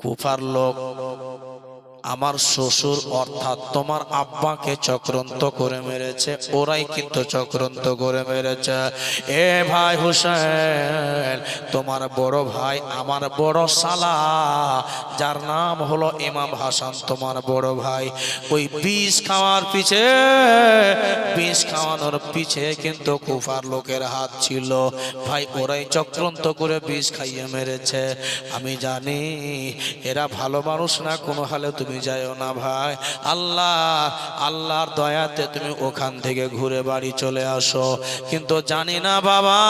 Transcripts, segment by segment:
কুফার লোক আমার শ্বশুর অর্থাৎ তোমার আব্বাকে চক্রান্ত করে মেরেছে, ওরাই কিন্তু চক্রান্ত করে মেরেছে। এ ভাই হুসেন, তোমার বড় ভাই আমার বড় সালা, যার নাম হলো ইমাম হাসান, তোমার বড় ভাই। ওই বিষ খাওয়ার পিছে, বিষ খাওয়ানোর পিছে কিন্তু কুফার লোকের হাত ছিল। ভাই, ওরাই চক্রান্ত করে বিষ খাইয়ে মেরেছে। আমি জানি, এরা ভালো মানুষ না, কোনো হালে তুমি যাইও না ভাই। আল্লাহ, আল্লাহর দয়াতে তুমি ওখান থেকে ঘুরে বাড়ি চলে আসো। কিন্তু জানি না বাবা,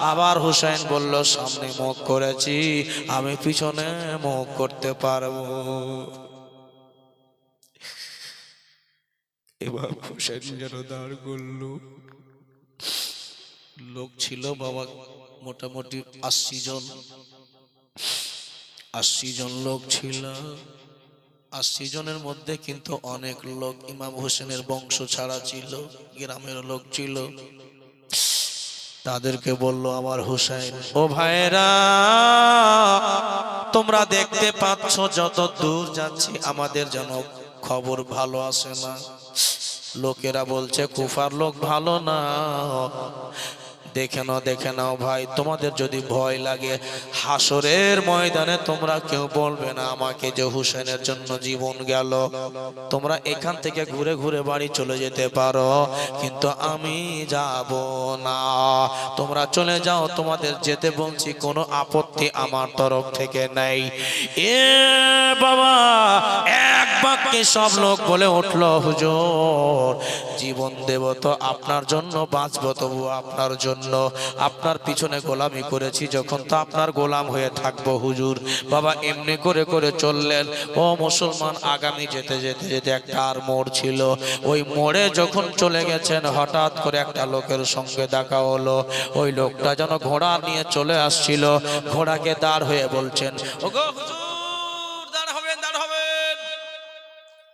আবার হুসাইন বলল, সামনে মুখ করেছি, আমি পিছনে মুখ করতে পারব। এবার হুসাইন যেন দাঁড় করল। লোক ছিল বাবা, মোটামুটি আশি জন। আশি জন লোক ছিল। আশি জনের মধ্যে কিন্তু অনেক লোক ইমাম হোসেনের বংশ ছাড়া ছিল, গ্রামের লোক ছিল। তাদেরকে বলল, আমার হুসাইন, ও ভাইরা তোমরা দেখতে পাচ্ছ, যত দূর যাচ্ছি, আমাদের যেন খবর ভালো আসে না। লোকেরা বলছে, কুফার লোক ভালো না। দেখে নাও দেখে নাও ভাই। তোমাদের যদি ভয় লাগে হাসরের ময়দানে তোমরা কেউ বলবে না আমাকে যে হুসেনের জন্য জীবন গেল। তোমরা এখান থেকে ঘুরে ঘুরে বাড়ি চলে যেতে পারো, কিন্তু আমি যাব না। তোমরা চলে যাও, তোমাদের যেতে বলছি, কোনো আপত্তি আমার তরফ থেকে নেই। এ বাবা এক বাক্যে সব লোক বলে উঠল, হুজুর, জীবন দেব তো আপনার জন্য, বাঁচব তবু আপনার জন্য। আপনার পিছনে গোলামি করেছি, যখন তো আপনার গোলাম হয়ে থাকব, হুজুর। বাবা এমনি করে করে চললেন। ও মুসলমান, আগামী যেতে যেতে যেতে একটা আর মোড় ছিল। ওই মোড়ে যখন চলে গেছেন, হঠাৎ করে একটা লোকের সঙ্গে দেখা হলো। ওই লোকটা যেন ঘোড়া নিয়ে চলে আসছিল। ঘোড়াকে দাঁড় হয়ে বলছেন, ওগো হুজুর দাঁড় হবেন দাঁড় হবেন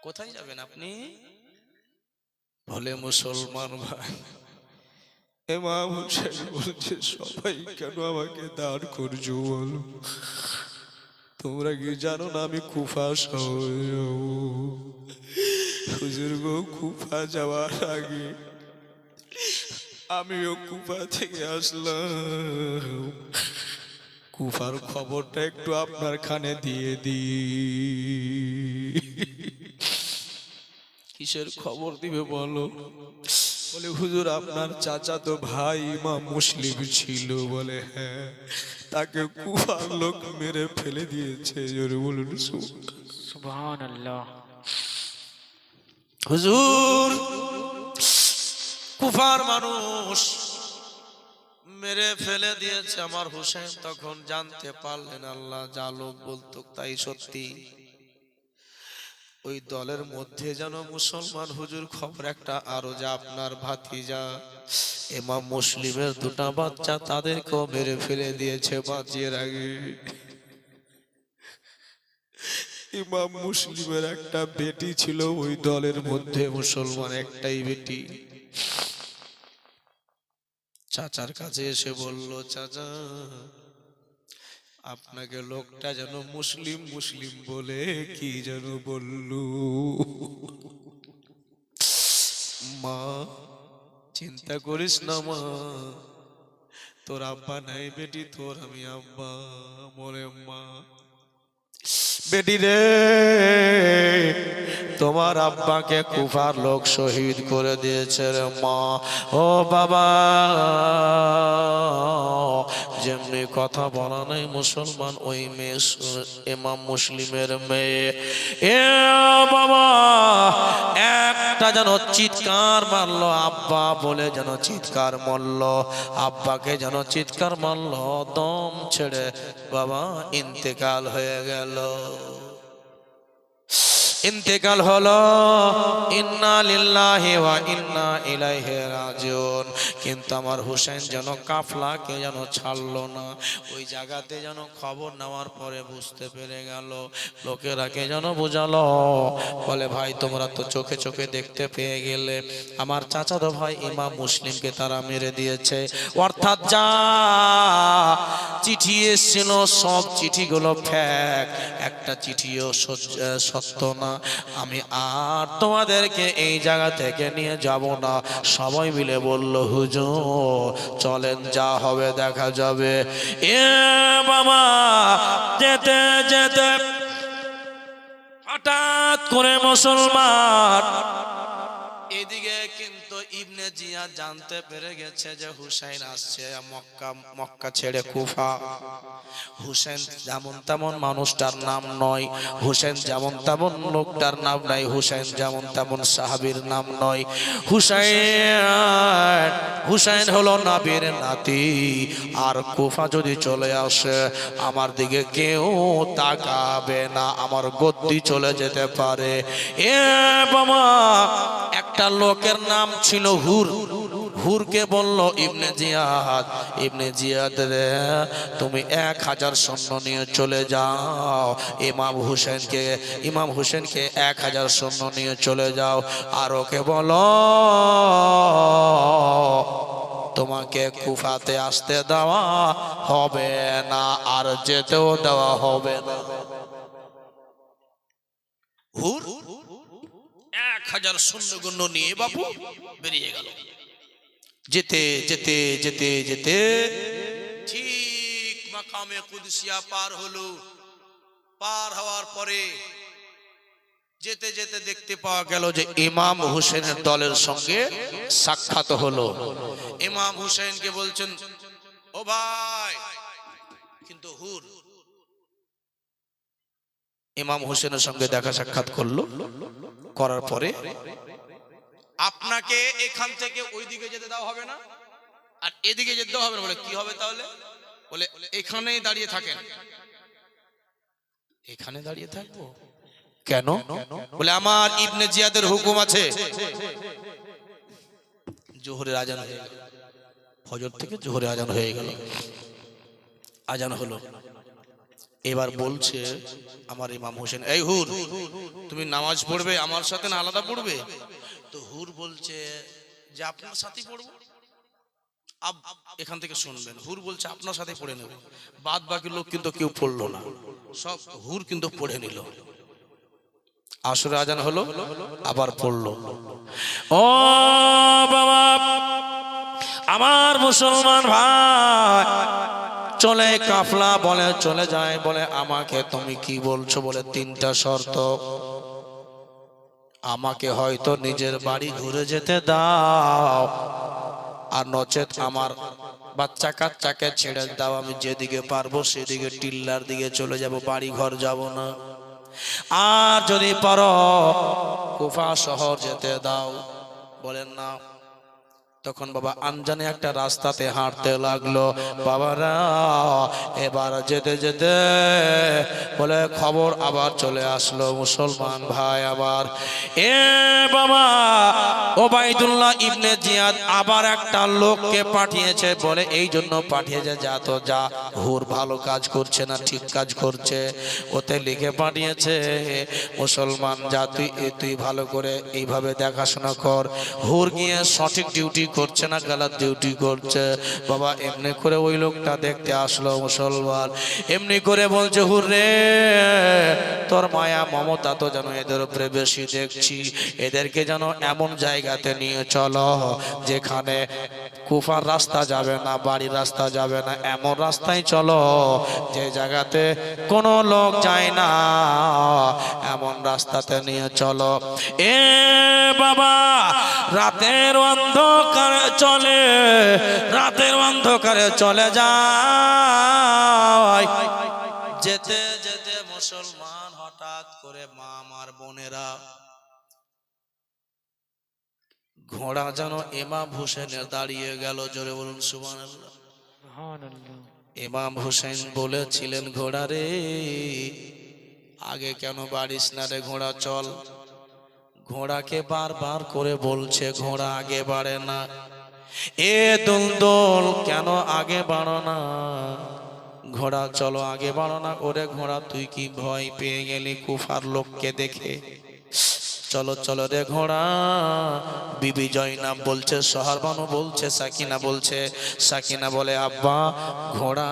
কোথায় যাবেন আপনি? বলে মুসলমান ভাই এমাম হোসেন বলছে, সবাই কেন আমাকে দাঁড় করছ বলো? তোমরা কি জানো না আমি কুফা হুজুর কুফা যাওয়ার আগে আমিও কুফা থেকে আসলাম। কুফার খবরটা একটু আপনার খানে দিয়ে দিই। কিসের খবর দিবে বলো? বলে? হুজুর আপনার চাচা তো ভাই মা মুসলিম ছিল। বলে হ্যাঁ তাকে কুফার লোক মেরে ফেলে দিয়েছে। জোরে বলুন সুবহান আল্লাহ হুজুর কুফার মানুষ মেরে ফেলে দিয়েছে। আমার হুসেন তখন জানতে পারলেন আল্লাহ যা লোক বলতো তাই সত্যি। ওই দলের মধ্যে যেন মুসলমান হুজুর খবর একটা আরও যা আপনার ভাতিজা, এমাম মুসলিমের দুটা বাচ্চা তাদেরকেও মেরে ফেলে দিয়েছে বাঁচিয়ে আগে ইমাম মুসলিমের একটা বেটি ছিল, ওই দলের মধ্যে মুসলমান একটাই বেটি। চাচার কাছে এসে বলল, চাচা আপনাকে লোকটা যেন মুসলিম মুসলিম বলে কি যেন বললু? মা, চিন্তা করিস না মা, তোর আব্বা নাই বেটি, তোর আমি আব্বা বলে মা। বেটি রে তোমার আব্বাকে কুফার লোক শহীদ করে দিয়েছে রে মা। ও বাবা, যেমনি কথা বলা নাই মুসলমান, ওই মেয়ে এমাম মুসলিমের মেয়ে। এ বাবা একটা যেন চিৎকার মারলো, আব্বা বলে যেন চিৎকার মারল, আব্বাকে যেন চিৎকার মারল, দম ছেড়ে বাবা ইন্তেকাল হয়ে গেল। ইন্তেকাল হলো, ইন্না লিল্লাহি ওয়া ইন্না ইলাইহি রাজিউন। কিন্তু আমার হুসেন যেন কাফলাকে যেন ছাড়লো না, ওই জায়গাতে যেন খবর নেওয়ার পরে বুঝতে পেরে গেল, লোকেরাকে যেন বোঝালো, বলে, ভাই, তোমরা তো চোখে চোখে দেখতে পেয়ে গেলে, আমার চাচাতো ভাই ইমাম মুসলিমকে তারা মেরে দিয়েছে। অর্থাৎ যা চিঠি এসেছিল, সব চিঠিগুলো ফ্যাক, একটা চিঠিও সত্য- না। আমি আর তোমাদেরকে এই জায়গা থেকে নিয়ে যাব না। সবাই মিলে বলল, হুজুর, চলেন, যা হবে দেখা যাবে। এ বাবা, যেতে যেতে হঠাৎ করে মুসলমান জিয়া জানতে পেরে গেছে যে হুসাইন আসছে মক্কা মক্কা ছেড়ে কুফা। হুসেন যেমন তেমন মানুষটার নাম নয়, হুসেন যেমন তেমন লোকটার নাম নাই, হুসেন যেমন তেমন সাহাবীর নাম নয়। হুসাইন হুসাইন হলো নাবির নাতি, আর কুফা যদি চলে আসে, আমার দিকে কেউ তাকাবে না, আমার গদ্দি চলে যেতে পারে। এ বাবা, একটা লোকের নাম ছিল হুর। হুরকে বলল, ইবনে জিয়াদ ইবনে জিয়াদ রে, তুমি এক হাজার সৈন্য নিয়ে চলে যাও। ইমাম হুসেনকে ইমাম হুসেনকে এক হাজার সৈন্য নিয়ে চলে যাও। আর ওকে বলো, তোমাকে কুফাতে আসতে দেওয়া হবে না, আর যেতেও দেওয়া হবে না। হুর? হাজার শূন্যগুণ্য নিয়ে বাবু বেরিয়ে গেল। যেতে যেতে যেতে যেতে ঠিক মাকামে কুদসিয়া পার হলো। পার হওয়ার পরে যেতে যেতে দেখতে পাওয়া গেল যে ইমাম হুসেনের দলের সঙ্গে সাক্ষাৎ হলো। ইমাম হুসেনকে বলছেন ও ভাই কিন্তু হুর ইমাম হোসেনের সঙ্গে দেখা সাক্ষাৎ করল। করার পরে আপনাকে এখান থেকে ওই দিকে যেতে দেওয়া হবে না? আর এদিকে যেতে দেওয়া হবে না বলে কি হবে তাহলে? বলে এখানেই দাঁড়িয়ে থাকেন। এখানে দাঁড়িয়ে থাকব? কেন? বলে আমার ইবনে জিয়াদের হুকুম আছে। জোহরের আজান হয়ে গেল। ফজর থেকে জোহরে আজান হয়ে গেল। আজান হলো। এবার বলছে আমার ইমাম হোসেন, এই হুর, তুমি নামাজ পড়বে, আমার সাথে না আলাদা পড়বে? তো হুর বলছে যে, আপনার সাথেই পড়ব। এখান থেকে শুনবেন, হুর বলছে, আপনার সাথে পড়ে নেবে। বাদ বাকি লোক কিন্তু কেউ পড়ল না, সব হুর কিন্তু পড়ে নিল। আসরে আজান হলো, আবার পড়ল। ও বাবা, আমার মুসলমান ভাই চলে কাফলা বলে, চলে যায় বলে, আমাকে তুমি কি বলছো? বলে, তিনটা শর্ত। আমাকে হয়তো নিজের বাড়ি ঘুরে যেতে দাও। আর নচেত আমার বাচ্চা কাচ্চাকে ছেড়ে দাও। আমি যেদিকে পারব সেদিকে টিল্লার দিকে চলে যাব বাড়ি ঘর যাব না। আর যদি পারো, কুফা শহর যেতে দাও। বলেন না। তখন বাবা আনজানে একটা রাস্তাতে হাঁটতে লাগল। বাবারা, এবার যেতে যেতে বলে খবর আবার চলে আসলো মুসলমান ভাই আবার। এ বাবা ওবাইদুল্লাহ ইবনে জিয়াদ আবার একটা লোককে পাঠিয়েছে বলে এই জন্য পাঠিয়েছে, যা তো যা, হুর ভালো কাজ করছে না, ঠিক কাজ করছে। ওতে লিখে পাঠিয়েছে, মুসলমান যা, তুই তুই ভালো করে এইভাবে দেখাশোনা কর। হুর গিয়ে সঠিক ডিউটি করছে না গালার ডিউটি করছে। বাবা, এমনি করে ওই লোকটা দেখতে আসলো মুসলমান। এমনি করে বলছে হুর রে তোর মায়া, মমতা তো যেন এদের উপরে বেশি দেখছি। এদেরকে যেন এমন জায়গাতে নিয়ে চলো, যেখানে কুফার রাস্তা যাবে না, বাড়ির রাস্তা যাবে না, এমন রাস্তায় চলো, যে জায়গাতে কোনো লোক যায় না, এমন রাস্তাতে নিয়ে চলো। এ বাবা, রাতের অন্ধকারে চলে, রাতের অন্ধকারে চলে যায় যেতে যেতে মুসলমান হঠাৎ করে মা, আমার বোনেরা ঘোড়া যেন এমাম হোসেনের দাঁড়িয়ে গেল জোরে বলুন সুবান সুবহানাল্লাহ। ইমাম হোসেন বলেছিলেন ঘোড়া রে আগে কেন বাড়িস না রে ঘোড়া চল। ঘোড়াকে বারবার করে বলছে ঘোড়া আগে বাড়ে না এ দুল দোল কেন আগে বাড়ো না? ঘোড়া চলো আগে বাড়ো না ওরে ঘোড়া তুই কি ভয় পেয়ে গেলি কুফার লোককে দেখে? চলো চলো রে ঘোড়া। বিবি জয়নাব বলছে, সহারবানু বলছে, সাকিনা বলছে, সাকিনা বলে, আব্বা, ঘোড়া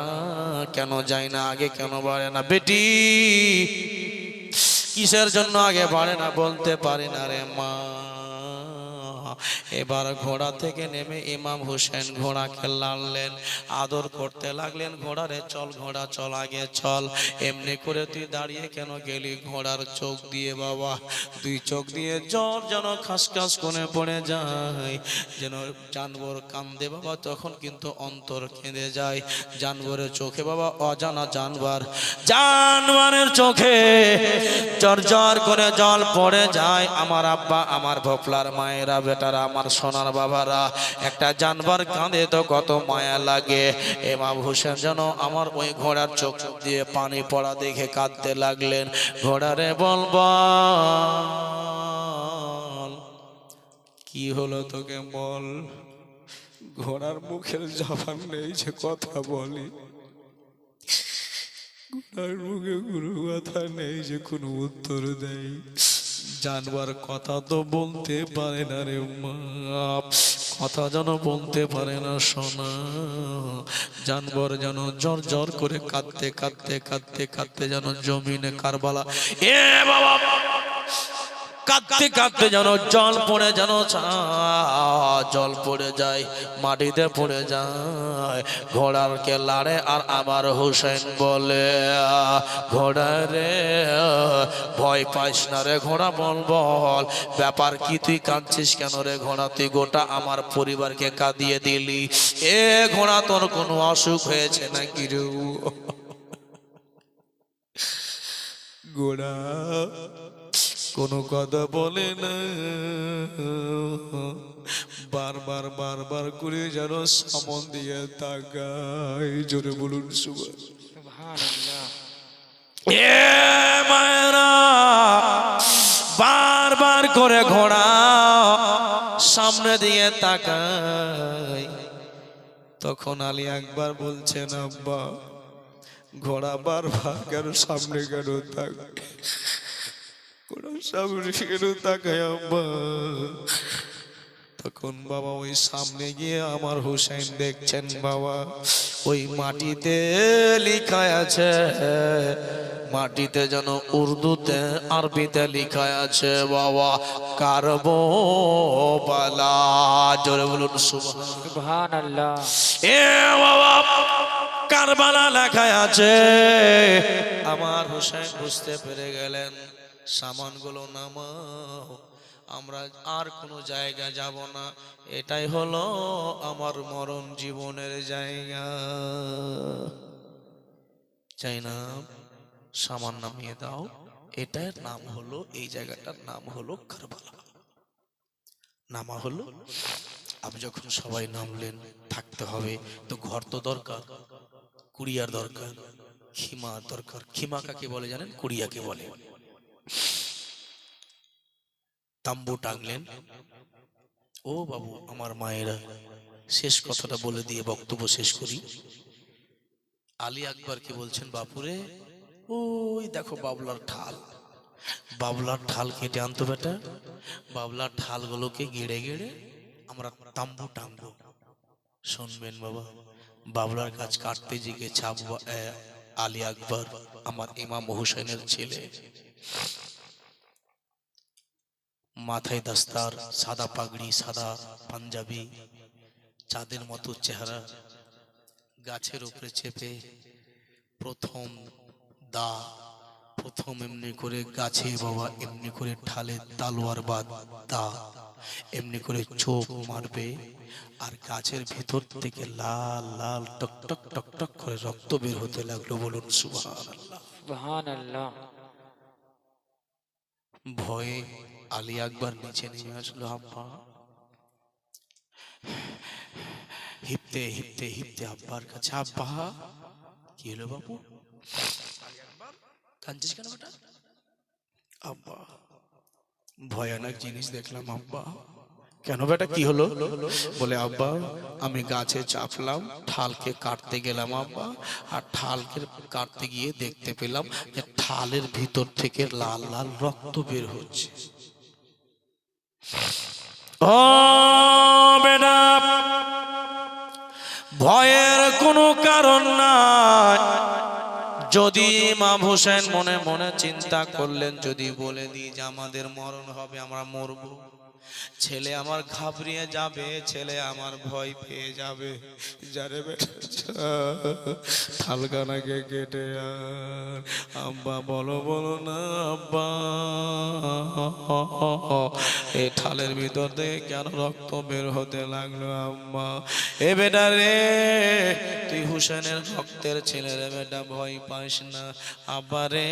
কেন যায় না, আগে কেন বাড়ে না? বেটি, কিসের জন্য আগে বাড়ে না বলতে পারি না রে মা। এবার ঘোড়া থেকে নেমে ইমাম হোসেন ঘোড়াকে লাড়লেন আদর করতে লাগলেন, ঘোড়ারে চল, ঘোড়া, চল, আগে চল। এমনি করে তুই দাঁড়িয়ে কেন গেলি ঘোড়ার চোখ দিয়ে বাবা? দুই চোখ দিয়ে জ্বর যেন খাস খাস করে পড়ে যায়। যেন জানবর কান্দে বাবা, তখন কিন্তু অন্তর কেঁদে যায়। জানবরের চোখে বাবা, অজানা জানবার। জানবারের চোখে জ্বর করে জল পড়ে যায়। আমার আব্বা, আমার ভোপলার মায়েরা বেটারা আমার সোনার বাবারা, একটা জানবার কাঁদে তো কত মায়া লাগে। এমাম হোসেন যেন আমার ওই ঘোড়ার চোখ দিয়ে পানি পড়া দেখে কাঁদতে লাগলেন। ঘোড়ারে বলবা কি হলো তোকে বল? ঘোড়ার মুখের জবান নেই যে কথা বলি। ঘোড়ার মুখে কোনো কথা নেই যে কোনো উত্তর দেয় জানবার কথা তো বলতে পারে না রে মা। কথা যেন বলতে পারে না সোনা। জানবর যেন জ্বর জ্বর করে কাঁদতে কাঁদতে কাঁদতে কাঁদতে যেন জমিনে কারবালা। এ বাবা! কাঁদতে কাঁদতে যেন জল পড়ে যেন জল পড়ে যায়, মাটিতে পড়ে যায়। ঘোড়ার কে লাড়ে আর আমার হোসেন বলে, ঘোড়া রে, ভয় পাইস না রে ঘোড়া, বল বল। ব্যাপার কি, তুই কাঁদছিস কেন রে ঘোড়া? তুই গোটা আমার পরিবারকে কাঁদিয়ে দিলি। এ ঘোড়া, তোর কোনো অসুখ হয়েছে নাকি রে? গোড়া কোনো কথা বলে না। বারবার বারবার করে যেন সামন দিয়ে তাকাই জোরে বলুন মায়েরা, বারবার করে ঘোড়া সামনে দিয়ে তাকায়। তখন আলী একবার বলছেন, আব্বা, ঘোড়া বারবার কেন সামনে কেন তাক ঘোড়া সামনে কেন তাকায় আব্বা তখন বাবা ওই সামনে গিয়ে আমার হুসাইন দেখছেন বাবা, ওই মাটিতে লিখা আছে, মাটিতে যেন উর্দুতে আরবিতে লিখা আছে বাবা কারবো বালা বলুন সুবহান সুবহানাল্লাহ। এ বাবা, কারবালা লেখা আছে। আমার হোসেন বুঝতে পেরে গেলেন সামানগুলো নামাও। আমরা আর কোনো জায়গা যাব না। এটাই হলো আমার মরণ জীবনের জায়গা। চাই না সামান নামিয়ে দাও। এটার নাম হলো, এই জায়গাটার নাম হলো কারবালা। নামা হলো আপনি যখন সবাই নামলেন, থাকতে হবে। তো ঘর তো দরকার, কুড়িয়ার দরকার, খিমা দরকার। খিমা কাকে বলে জানেন? কুড়িয়াকে বলে। তাম্বু টাঙলেন ও বাবু, আমার মায়েরা, শেষ কথাটা বলে দিয়ে বক্তব্য শেষ করি। আলী আকবরকে বলছেন, বাপুরে, ওই দেখো বাবলার ঠাল বাবলার ঠাল কেটে আনতো বেটা। বাবলার ঠালগুলোকে গেড়ে গেড়ে আমরা তাম্বু টাঙ্গবো শুনবেন বাবা, বাবলার গাছ কাটতে জিগে ছাপ আলী আকবর, আমার ইমাম হোসেনের ছেলে। মাথায় দাস্তার সাদা পাগড়ি সাদা পাঞ্জাবি চাঁদের মতো চেহারা গাছের উপরে চেপে প্রথম দা প্রথম এমনি করে গাছে বাবা এমনি করে ঠালে তালোয়ার বাদ দা এমনি করে চোখ মারবে আর গাছের ভেতর থেকে লাল লাল টক টক টক টক করে রক্ত বের হতে লাগল বলুন সুবহানাল্লাহ। সুবহানাল্লাহ। ভয়ে আলী আকবর নিচে নেমে আসলো, আব্বা। হিপতে হিপতে হিপতে আব্বার কাছে। আব্বা, কি হলো বাবু কাঁদছিস কেন বেটা আব্বা, ভয়ানক জিনিস দেখলাম, আব্বা। কেন বেটা, কি হলো? বলে, আব্বা, আমি গাছে চাপলাম, ঠালকে কাটতে গেলাম, আব্বা, আর ঠালকে কাটতে গিয়ে দেখতে পেলাম যে ঠালের ভিতর থেকে লাল লাল রক্ত বের হচ্ছে। ও বেটা ভয়ের কোনো কারণ নাই। যদি ইমাম হোসেন মনে মনে চিন্তা করলেন, যদি বলে দিই যে আমাদের মরণ হবে, আমরা মরব। ছেলে আমার ঘাবড়িয়ে যাবে, ছেলে আমার ভয় পেয়ে যাবে। যারে থালকানাকে কেটে আর আব্বা বলো বলো না, আব্বা। এই ঠালের ভিতর থেকে কেন রক্ত বের হতে লাগল, আম্মা? এ বেটা রে, তুই হুসেনের রক্তের ছেলে রে, বেটা, ভয় পাস না। আব্বা রে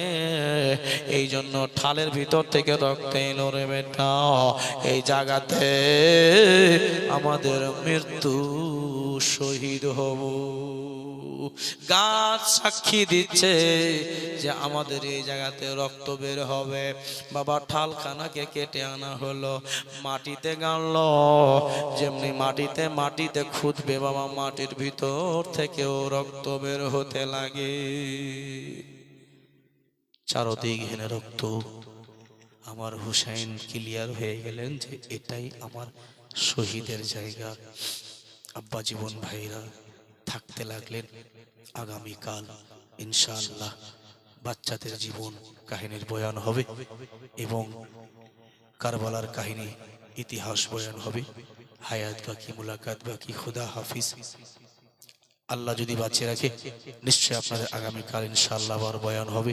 এই জন্য ঠালের ভিতর থেকে রক্ত এলো রে, বেটা। এই জায়গাতে আমাদের মৃত্যু শহীদ হব। গাছ সাক্ষী দিচ্ছে যে আমাদের এই জায়গাতে রক্ত বের হবে। বাবা ঠালখানাকে কেটে আনা হলো, মাটিতে গাড়লো। যেমনি মাটিতে মাটিতে খুঁজবে বাবা, মাটির ভিতর থেকেও রক্ত বের হতে লাগে। চারদিক হেনে রক্ত। আমার হুসাইন ক্লিয়ার হয়ে গেলেন যে এটাই আমার শহীদের জায়গা। আব্বা জীবন ভাইরা থাকতে লাগলেন আগামীকাল, ইনশাআল্লাহ বাচ্চাদের জীবন কাহিনীর বয়ান হবে এবং কারবালার কাহিনী ইতিহাস বয়ান হবে। হায়াত বাকি, মুলাকাত বাকি, খুদা হাফিজ। আল্লাহ যদি বাঁচিয়ে রাখে, নিশ্চয়ই আপনাদের আগামীকাল ইনশাআল্লাহ আবার বয়ান হবে।